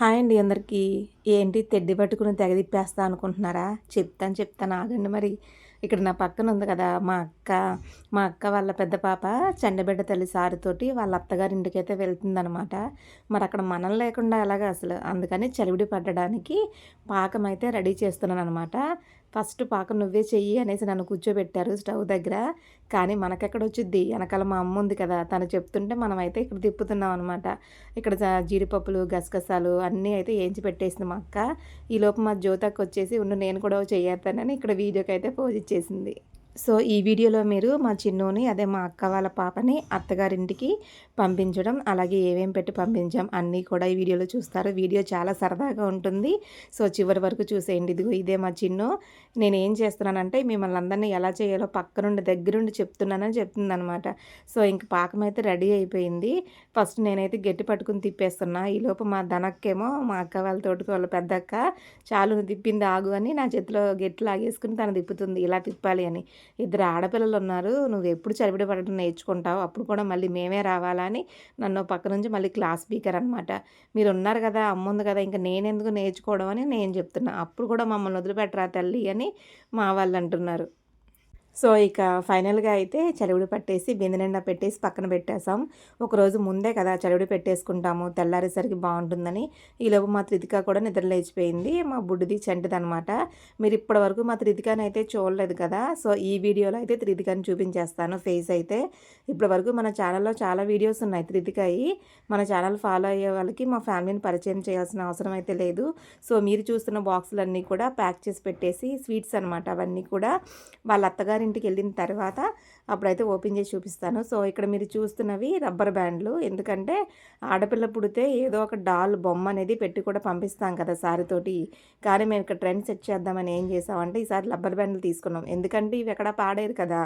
Hi అండి అందరికీ. ఏంటి తెడ్డి పట్టుకుని తెగదిప్పేస్తా అనుకుంటున్నారా? చెప్తాను చెప్తాను. ఆగండి మరి. ఇక్కడ నా పక్కన ఉంది కదా మా అక్క. మా అక్క వాళ్ళ పెద్ద పాప చండబిడ్డ తల్లి సారితోటి వాళ్ళ అత్తగారి ఇంటికైతే వెళ్తుందనమాట మరి అక్కడ మనం లేకుండా ఎలాగ అసలు? అందుకని చలివిడి పట్టడానికి పాకం అయితే రెడీ చేస్తున్నాను అనమాట ఫస్ట్ పాక నువ్వే చెయ్యి అనేసి నన్ను కూర్చోబెట్టారు స్టవ్ దగ్గర. కానీ మనకెక్కడ వచ్చిద్ది వెనకాల మా అమ్మ ఉంది కదా తను చెప్తుంటే మనం అయితే ఇక్కడ తిప్పుతున్నాం అనమాట ఇక్కడ జీడిపప్పులు గసగసాలు అన్నీ అయితే ఏంచి పెట్టేసింది మా అక్క. ఈలోపు మా జ్యోతకు వచ్చేసి ఉండు నేను కూడా చేయేస్తానని ఇక్కడ వీడియోకి అయితే పోజ్ ఇచ్చేసింది. సో ఈ వీడియోలో మీరు మా చిన్నోని అదే మా అక్క వాళ్ళ పాపని అత్తగారింటికి పంపించడం అలాగే ఏమేమి పెట్టి పంపించాం అన్నీ కూడా ఈ వీడియోలో చూస్తారు. వీడియో చాలా సరదాగా ఉంటుంది. సో చివరి వరకు చూసేయండి. ఇదిగో ఇదే మా చిన్ను. నేను ఏం చేస్తున్నానంటే మిమ్మల్ని అందరినీ ఎలా చేయాలో పక్క నుండి దగ్గరుండి చెప్తున్నానని చెప్తుంది అనమాట సో ఇంక పాకం అయితే రెడీ అయిపోయింది. ఫస్ట్ నేనైతే గట్టి పట్టుకుని తిప్పేస్తున్నా. ఈలోపు మా ధనక్కేమో మా అక్క వాళ్ళ తోటికి వాళ్ళ పెద్ద అక్క చాలు తిప్పింది ఆగు అని నా చేతిలో గట్టి లాగేసుకుని తను తిప్పుతుంది. ఇలా తిప్పాలి అని. ఇద్దరు ఆడపిల్లలు ఉన్నారు నువ్వు ఎప్పుడు చలివిడి పడటం నేర్చుకుంటావు అప్పుడు కూడా మళ్ళీ మేమే రావాలని నన్ను పక్క నుంచి మళ్ళీ క్లాస్ స్పీకర్ అనమాట మీరు ఉన్నారు కదా అమ్మ ఉంది కదా ఇంకా నేనెందుకు నేర్చుకోవడం అని నేను చెప్తున్నా. అప్పుడు కూడా మమ్మల్ని వదిలిపెట్టరా తల్లి అని మా వాళ్ళు అంటున్నారు. సో ఇక ఫైనల్గా అయితే చలివిడి పట్టేసి బిందె నిండా పెట్టేసి పక్కన పెట్టేసాం ఒకరోజు ముందే కదా చలివిడి పెట్టేసుకుంటాము తెల్లారేసరికి బాగుంటుందని. ఈలోపు మా త్రితిక కూడా నిద్ర లేచిపోయింది. మా బుడ్డిది చంటిది అనమాట మీరు ఇప్పటి వరకు మా త్రితికని అయితే చూడలేదు కదా సో ఈ వీడియోలో అయితే త్రితికని చూపించేస్తాను ఫేస్ అయితే. ఇప్పటి వరకు మన ఛానల్లో చాలా వీడియోస్ ఉన్నాయి త్రితికయి. మన ఛానల్ ఫాలో అయ్యే వాళ్ళకి మా ఫ్యామిలీని పరిచయం చేయాల్సిన అవసరం అయితే లేదు. సో మీరు చూస్తున్న బాక్సులన్నీ కూడా ప్యాక్ చేసి పెట్టేసి స్వీట్స్ అనమాట అవన్నీ కూడా. వాళ్ళ అత్తగారింటికి వెళ్ళిన తర్వాత అప్పుడైతే ఓపెన్ చేసి చూపిస్తాను. సో ఇక్కడ మీరు చూస్తున్నవి రబ్బర్ బ్యాండ్లు. ఎందుకంటే ఆడపిల్ల పుడితే ఏదో ఒక డాల్ బొమ్మ అనేది పెట్టి కూడా పంపిస్తాం కదా సారితోటి కానీ మేము ఇక్కడ ట్రెండ్ సెట్ చేద్దామని ఏం చేసామంటే ఈసారి రబ్బర్ బ్యాండ్లు తీసుకున్నాం. ఎందుకంటే ఇవి ఎక్కడ పాడేరు కదా.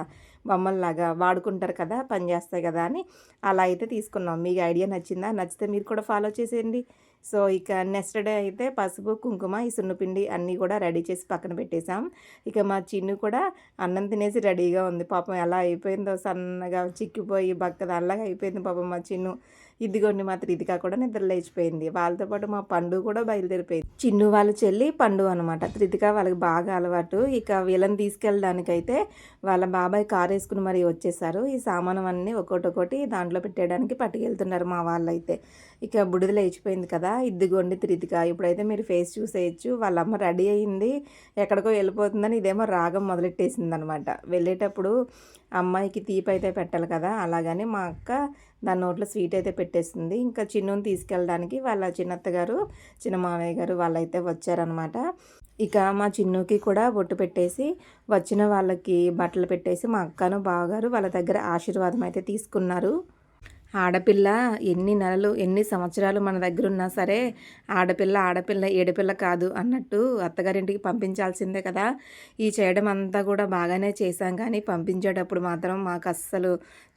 బొమ్మల్లాగా వాడుకుంటారు కదా పని చేస్తాయి కదా అని. అలా అయితే తీసుకున్నాం. మీకు ఐడియా నచ్చిందా? నచ్చితే మీరు కూడా ఫాలో చేసేయండి. సో ఇక నెక్స్ట్ డే అయితే పసుపు కుంకుమ ఈ సున్నపిండి అన్నీ కూడా రెడీ చేసి పక్కన పెట్టేశాం. ఇక మా చిన్ను కూడా అన్నం తినేసి రెడీగా ఉంది. పాపం ఎలా అయిపోయిందో సన్నగా చిక్కిపోయి బక్క అల్లగా అయిపోయింది పాపం మా చిన్ను. ఇదిగోండి మా త్రిదిక కూడా నిద్ర లేచిపోయింది. వాళ్ళతో పాటు మా పండు కూడా బయలుదేరిపోయింది. చిన్ను వాళ్ళ చెల్లి పండు అనమాట త్రిదిక వాళ్ళకి బాగా అలవాటు. ఇక వీళ్ళని తీసుకెళ్ళడానికైతే వాళ్ళ బాబాయ్ కారు వేసుకుని మరి వచ్చేసారు. ఈ సామానం అన్నీ ఒక్కొక్కటి దాంట్లో పెట్టేయడానికి పట్టుకెళ్తున్నారు మా వాళ్ళైతే. ఇక బుడిద లేచిపోయింది కదా. ఇదిగోండి త్రితిక ఇప్పుడైతే మీరు ఫేస్ చూసేయచ్చు. వాళ్ళమ్మ రెడీ అయింది. ఎక్కడికో వెళ్ళిపోతుందని ఇదేమో రాగం మొదలెట్టేసింది అనమాట వెళ్ళేటప్పుడు అమ్మాయికి తీపి అయితే పెట్టాలి కదా. అలాగని మా అక్క దాని నోట్లో స్వీట్ అయితే పెట్టేస్తుంది ఇంకా చిన్నుని తీసుకెళ్ళడానికి వాళ్ళ చిన్నత్తగారు చిన్న మావయ్య గారు వాళ్ళైతే వచ్చారనమాట ఇక మా చిన్నుకి కూడా బొట్టు పెట్టేసి వచ్చిన వాళ్ళకి బట్టలు పెట్టేసి మా అక్కను బావగారు వాళ్ళ దగ్గర ఆశీర్వాదం అయితే తీసుకున్నారు. ఆడపిల్ల ఎన్ని నెలలు ఎన్ని సంవత్సరాలు మన దగ్గర ఉన్నా సరే ఆడపిల్ల ఆడపిల్ల ఏడపిల్ల కాదు అన్నట్టు అత్తగారింటికి పంపించాల్సిందే కదా. ఈ చేయడం అంతా కూడా బాగానే చేశాం కానీ పంపించేటప్పుడు మాత్రం మాకు అస్సలు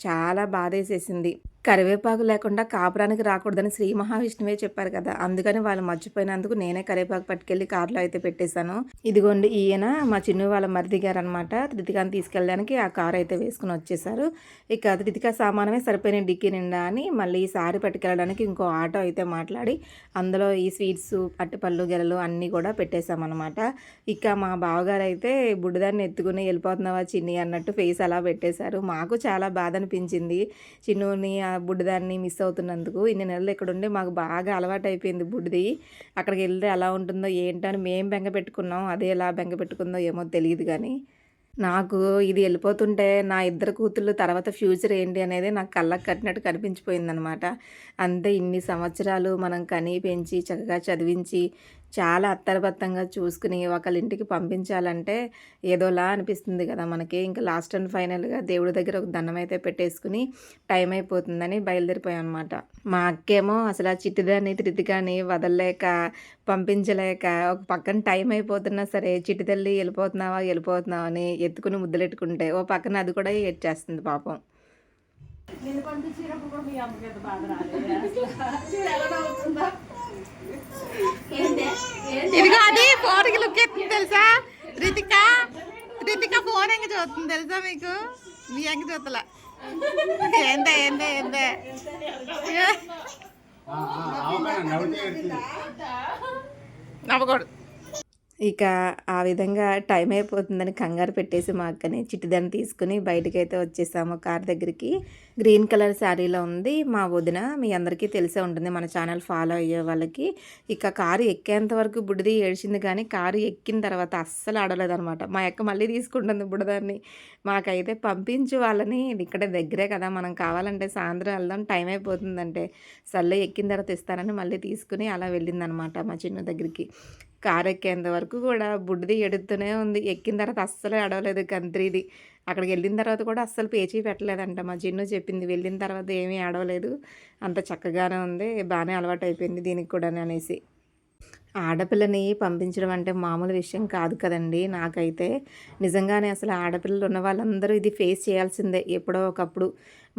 చాలా బాధేసేసింది. కరివేపాకు లేకుండా కాపురానికి రాకూడదని శ్రీ మహావిష్ణువే చెప్పారు కదా. అందుకని వాళ్ళు మర్చిపోయినందుకు నేనే కరివేపాకు పట్టుకెళ్ళి కారులో అయితే పెట్టేశాను. ఇదిగోండి ఈయన మా చిన్ను వాళ్ళ మరిది గారు అనమాట త్రితికాని తీసుకెళ్ళడానికి ఆ కారు అయితే వేసుకుని వచ్చేసారు ఇక త్రితిక సామానమే సరిపోయిన డిక్కీ నిండా అని మళ్ళీ ఈ సారి పట్టుకెళ్ళడానికి ఇంకో ఆటో అయితే మాట్లాడి అందులో ఈ స్వీట్స్ అట్టపళ్ళు గెలలు అన్నీ కూడా పెట్టేశామన్నమాట. ఇక మా బావగారు అయితే బుడ్డదాన్ని ఎత్తుకుని వెళ్ళిపోతున్నావా చిన్ని అన్నట్టు ఫేస్ అలా పెట్టేశారు. మాకు చాలా బాధ అనిపించింది. చిన్నుని బుడ్డిదాన్ని మిస్ అవుతున్నందుకు ఇన్ని నెలలు ఇక్కడ ఉండి మాకు బాగా అలవాటు అయిపోయింది బుడ్డిది. అక్కడికి వెళ్తే ఎలా ఉంటుందో ఏంటని మేము బెంగ పెట్టుకున్నాం. అదే ఎలా బెంగ పెట్టుకుందో ఏమో తెలియదు కానీ. నాకు ఇది వెళ్ళిపోతుంటే నా ఇద్దరు కూతుళ్ళు తర్వాత ఫ్యూచర్ ఏంటి అనేది నాకు కళ్ళకు కట్టినట్టు కనిపించిపోయిందనమాట. అంతే ఇన్ని సంవత్సరాలు మనం కని పెంచి చక్కగా చదివించి చాలా అత్తరబత్తంగా చూసుకుని ఒకళ్ళ ఇంటికి పంపించాలంటే ఏదోలా అనిపిస్తుంది కదా మనకి. ఇంకా లాస్ట్ అండ్ ఫైనల్గా దేవుడి దగ్గర ఒక దండం అయితే పెట్టేసుకుని టైం అయిపోతుందని బయలుదేరిపోయాం అనమాట మా అక్కేమో అసలు ఆ చిట్టిదాన్ని త్రితికాని వదలలేక పంపించలేక ఒక పక్కన టైం అయిపోతున్నా సరే చిట్టి తల్లి వెళ్ళిపోతున్నావా వెళ్ళిపోతున్నావా అని ఎత్తుకుని ముద్దలెట్టుకుంటే ఓ పక్కన అది కూడా ఏడ్చేస్తుంది పాపం. నేను పంపించినప్పుడు కూడా మీ అమ్మకి బాధ రాలేదు? ఇదిగో అది ఫోన్కి లుక్ ఎత్తుంది తెలుసా? రితిక రితిక ఫోన్ ఎంగ చూస్తుంది తెలుసా మీకు? మీ ఎంగ చూతల ఏందే ఏందే ఏందే? నవ్వకూడదు. ఇక ఆ విధంగా టైం అయిపోతుందని కంగారు పెట్టేసి మా అక్కని చిట్టిదాన్ని తీసుకుని బయటకైతే వచ్చేసాము కార్ దగ్గరికి. గ్రీన్ కలర్ శారీలో ఉంది. మా వదిన మీ అందరికీ తెలిసే ఉంటుంది. మన ఛానల్ ఫాలో అయ్యే వాళ్ళకి ఇక కారు ఎక్కేంత వరకు బుడిది ఏడ్చింది కానీ కారు ఎక్కిన తర్వాత అస్సలు ఆడలేదనమాట మా అక్క మళ్ళీ తీసుకుంటుంది బుడదాన్ని. మాకైతే పంపించు వాళ్ళని. ఇక్కడ ఇక్కడే దగ్గరే కదా. మనం కావాలంటే సాయంత్రం వెళ్దాం. టైం అయిపోతుందంటే సర్లే ఎక్కిన తర్వాత ఇస్తానని మళ్ళీ తీసుకుని అలా వెళ్ళిందనమాట మా చిన్న దగ్గరికి. కారు ఎక్కేంత వరకు కూడా బుడ్డిది ఎడుతూనే ఉంది. ఎక్కిన తర్వాత అస్సలు ఎడవలేదు కంత్రిది. అక్కడికి వెళ్ళిన తర్వాత కూడా అస్సలు పేచీ పెట్టలేదంట మా జిన్ను చెప్పింది. వెళ్ళిన తర్వాత ఏమీ ఆడవలేదు అంత చక్కగానే ఉంది. బాగానే అలవాటు అయిపోయింది దీనికి కూడా అనేసి. ఆడపిల్లని పంపించడం అంటే మామూలు విషయం కాదు కదండి. నాకైతే నిజంగానే అసలు ఆడపిల్లలు ఉన్న వాళ్ళందరూ ఇది ఫేస్ చేయాల్సిందే. ఎప్పుడో ఒకప్పుడు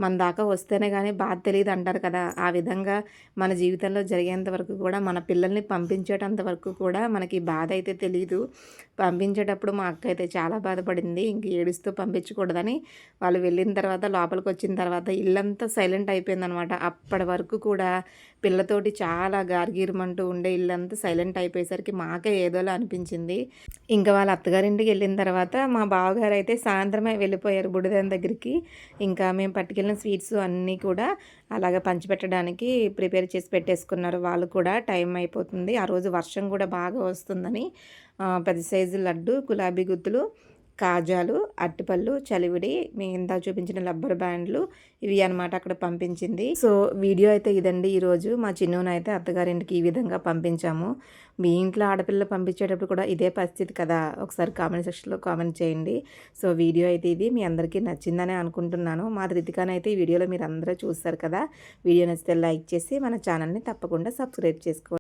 మన దాకా వస్తేనే కానీ బాధ తెలియదు అంటారు కదా. ఆ విధంగా మన జీవితంలో జరిగేంత వరకు కూడా మన పిల్లల్ని పంపించేటంత వరకు కూడా మనకి బాధ అయితే తెలియదు పంపించేటప్పుడు మా అక్క అయితే చాలా బాధపడింది. ఇంక ఏడుస్తూ పంపించకూడదని వాళ్ళు వెళ్ళిన తర్వాత లోపలికి వచ్చిన తర్వాత ఇల్లంతా సైలెంట్ అయిపోయిందనమాట. అప్పటి వరకు కూడా పిల్లతోటి చాలా గార్గీరమంటూ ఉండే ఇల్లంతా సైలెంట్ అయిపోయేసరికి మాకే ఏదోలా అనిపించింది. ఇంకా వాళ్ళ అత్తగారింటికి వెళ్ళిన తర్వాత మా బావగారు అయితే సాయంత్రమే వెళ్ళిపోయారు బుడిదాని దగ్గరికి. ఇంకా మేము పట్టుకెళ్ళిన స్వీట్స్ అన్నీ కూడా అలాగే పంచిపెట్టడానికి ప్రిపేర్ చేసి పెట్టేసుకున్నారు. వాళ్ళు కూడా టైం అయిపోతుంది. ఆ రోజు వర్షం కూడా బాగా వస్తుందని పెద్ద సైజు లడ్డు గులాబీ గుత్తులు కాజాలు అట్టిపళ్ళు చలివిడి మీ ఇంత చూపించిన రబ్బర్ బ్యాండ్లు ఇవి అనమాట అక్కడ పంపించింది. సో వీడియో అయితే ఇదండి. ఈరోజు మా చిన్నూనైతే అయితే అత్తగారింటికి ఈ విధంగా పంపించాము. మీ ఇంట్లో ఆడపిల్లలు పంపించేటప్పుడు కూడా ఇదే పరిస్థితి కదా? ఒకసారి కామెంట్ సెక్షన్లో కామెంట్ చేయండి. సో వీడియో అయితే ఇది. మీ అందరికీ నచ్చిందని అనుకుంటున్నాను. మా రితికానైతే ఈ వీడియోలో మీరు అందరూ చూస్తారు కదా? వీడియో నచ్చితే లైక్ చేసి మన ఛానల్ని తప్పకుండా సబ్స్క్రైబ్ చేసుకోండి.